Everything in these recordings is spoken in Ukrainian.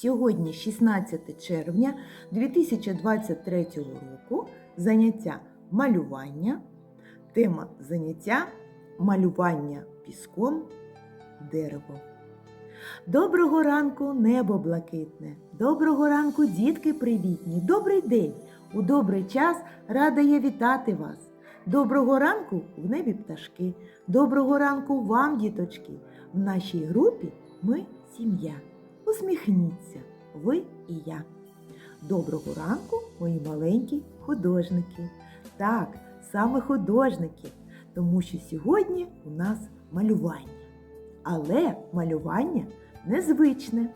Сьогодні 16 червня 2023 року заняття малювання. Тема заняття малювання піском дерево. Доброго ранку, небо блакитне. Доброго ранку, дітки привітні. Добрий день. У добрий час рада я вітати вас. Доброго ранку в небі пташки. Доброго ранку вам, діточки. В нашій групі ми сім'я. Усміхніться, ви і я. Доброго ранку, мої маленькі художники. Так, саме художники, тому що сьогодні у нас малювання. Але малювання незвичне.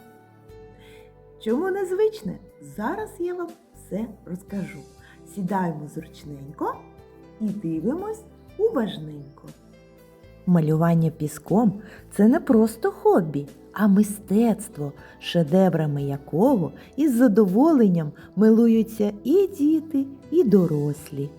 Чому незвичне? Зараз я вам все розкажу. Сідаємо зручненько і дивимось уважненько. Малювання піском це не просто хобі, а мистецтво, шедеврами якого із задоволенням милуються і діти, і дорослі.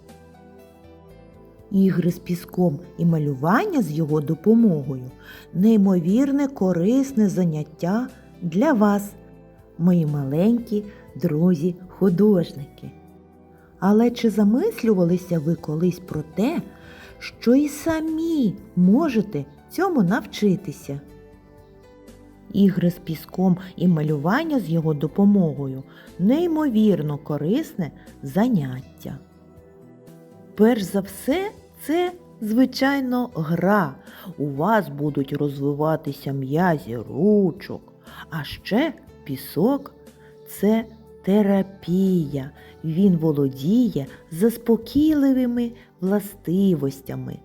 Ігри з піском і малювання з його допомогою неймовірне корисне заняття для вас, мої маленькі друзі-художники. Але чи замислювалися ви колись про те, що і самі можете цьому навчитися? Ігри з піском і малювання з його допомогою неймовірно корисне заняття. Перш за все, це, звичайно, гра. У вас будуть розвиватися м'язі ручок, а ще пісок це терапія. Він володіє заспокійливими властивостями.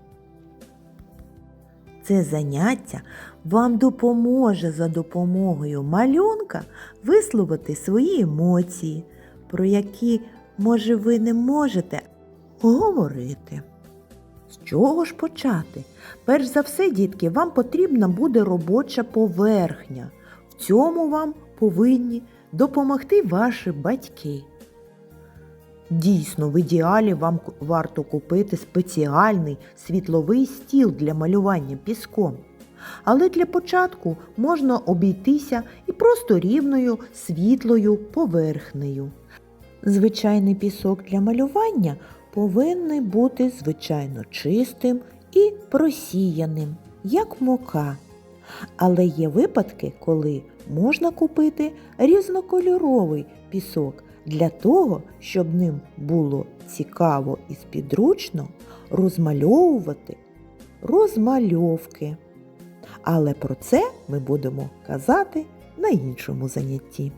Це заняття вам допоможе за допомогою малюнка висловити свої емоції, про які, може, ви не можете говорити. З чого ж почати? Перш за все, дітки, вам потрібна буде робоча поверхня. В цьому вам повинні допомогти ваші батьки. Дійсно, в ідеалі вам варто купити спеціальний світловий стіл для малювання піском. Але для початку можна обійтися і просто рівною світлою поверхнею. Звичайний пісок для малювання повинен бути звичайно чистим і просіяним, як мука. Але є випадки, коли можна купити різнокольоровий пісок для того, щоб ним було цікаво і спідручно розмальовувати розмальовки. Але про це ми будемо казати на іншому занятті.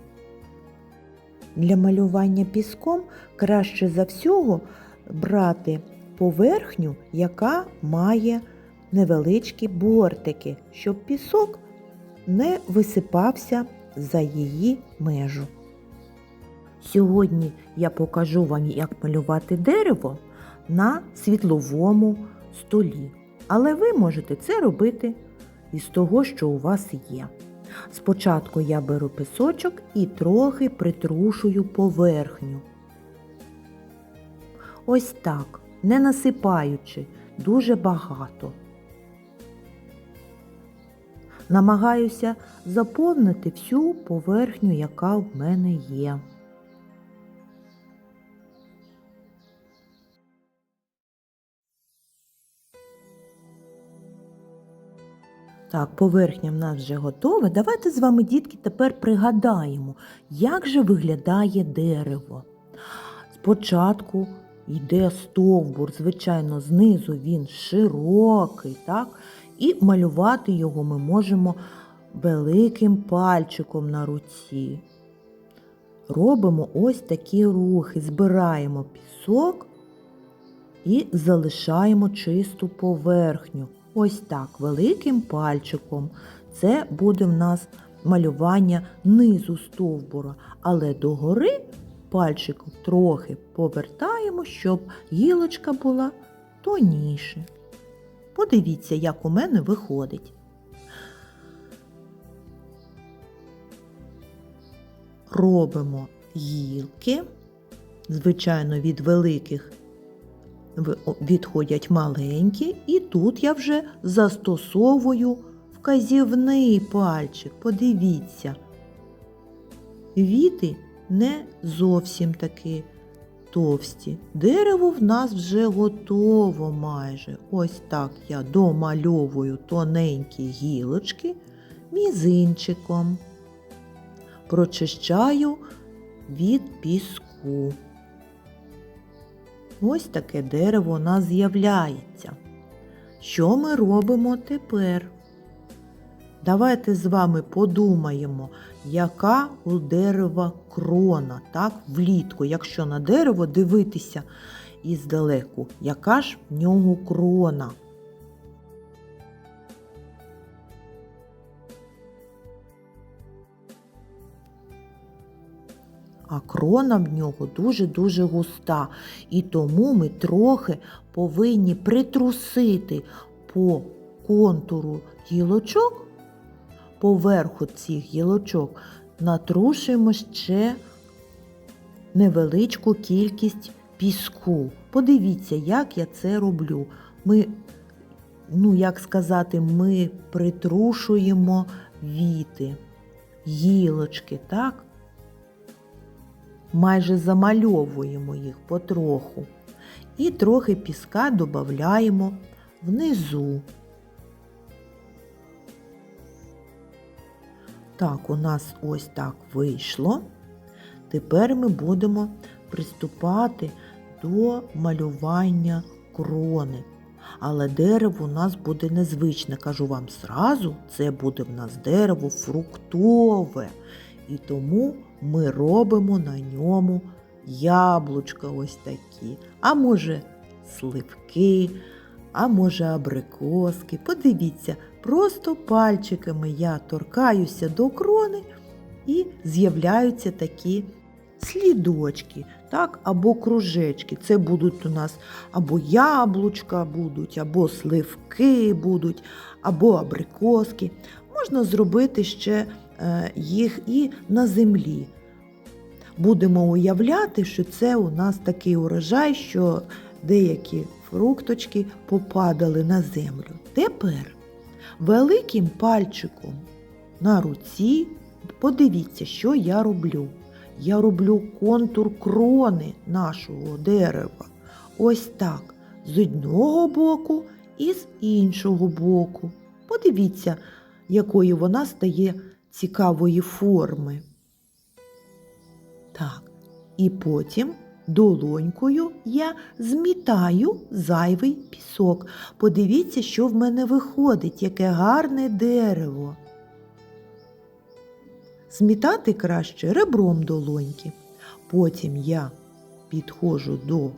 Для малювання піском краще за всього брати поверхню, яка має невеличкі бортики, щоб пісок не висипався за її межу. Сьогодні я покажу вам, як малювати дерево на світловому столі. Але ви можете це робити із того, що у вас є. Спочатку я беру пісочок і трохи притрушую поверхню. Ось так, не насипаючи дуже багато. Намагаюся заповнити всю поверхню, яка в мене є. Так, поверхня в нас вже готова. Давайте з вами, дітки, тепер пригадаємо, як же виглядає дерево. Спочатку йде стовбур, звичайно, знизу він широкий, так? І малювати його ми можемо великим пальчиком на руці. Робимо ось такі рухи, збираємо пісок і залишаємо чисту поверхню. Ось так, великим пальчиком. Це буде в нас малювання низу стовбура, але догори пальчиком трохи повертаємо, щоб гілочка була тоніше. Подивіться, як у мене виходить. Робимо гілки, звичайно, від великих відходять маленькі, і тут я вже застосовую вказівний пальчик. Подивіться. віти не зовсім такі товсті. Дерево в нас вже готово майже. Ось так я домальовую тоненькі гілочки мізинчиком. Прочищаю від піску. Ось таке дерево у нас з'являється. Що ми робимо тепер? Давайте з вами подумаємо, яка у дерева крона, так, влітку, якщо на дерево дивитися іздалеку, яка ж в нього крона? А крона в нього дуже-дуже густа, і тому ми трохи повинні притрусити по контуру гілочок, поверху цих гілочок, натрушуємо ще невеличку кількість піску. Подивіться, як я це роблю. Ми, ну як сказати, ми притрушуємо віти, гілочки, так? майже замальовуємо їх потроху. І трохи піска додаємо внизу. Так, у нас ось так вийшло. Тепер ми будемо приступати до малювання крони. Але дерево у нас буде незвичне. Кажу вам зразу, це буде в нас дерево фруктове. І тому ми робимо на ньому яблучка ось такі, а може сливки, а може абрикоски. Подивіться, просто пальчиками я торкаюся до крони і з'являються такі слідочки, так, або кружечки. Це будуть у нас або яблучка будуть, або сливки будуть, або абрикоски. Можна зробити ще е, їх і на землі. Будемо уявляти, що це у нас такий урожай, що деякі фрукточки попадали на землю. Тепер великим пальчиком на руці подивіться, що я роблю. Я роблю контур крони нашого дерева. Ось так, з одного боку і з іншого боку. Подивіться, якою вона стає цікавої форми. Так, і потім долонькою я змітаю зайвий пісок. Подивіться, що в мене виходить, яке гарне дерево. Змітати краще ребром долоньки. Потім я підходжу до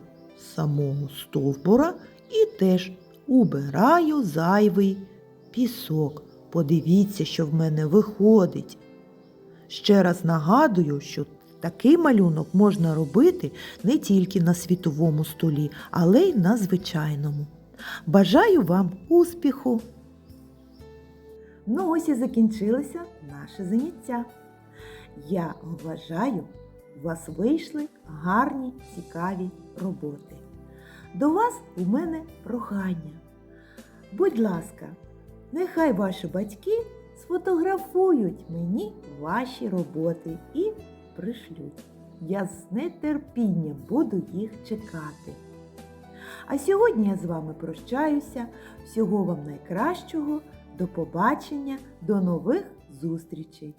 самого стовбура і теж убираю зайвий пісок. Подивіться, що в мене виходить. Ще раз нагадую, що такий малюнок можна робити не тільки на світовому столі, але й на звичайному. Бажаю вам успіху! Ну ось і закінчилося наше заняття. Я вважаю, у вас вийшли гарні, цікаві роботи. До вас у мене прохання. Будь ласка, нехай ваші батьки сфотографують мені ваші роботи і пришлють. Я з нетерпінням буду їх чекати. А сьогодні я з вами прощаюся. Всього вам найкращого. До побачення, до нових зустрічей!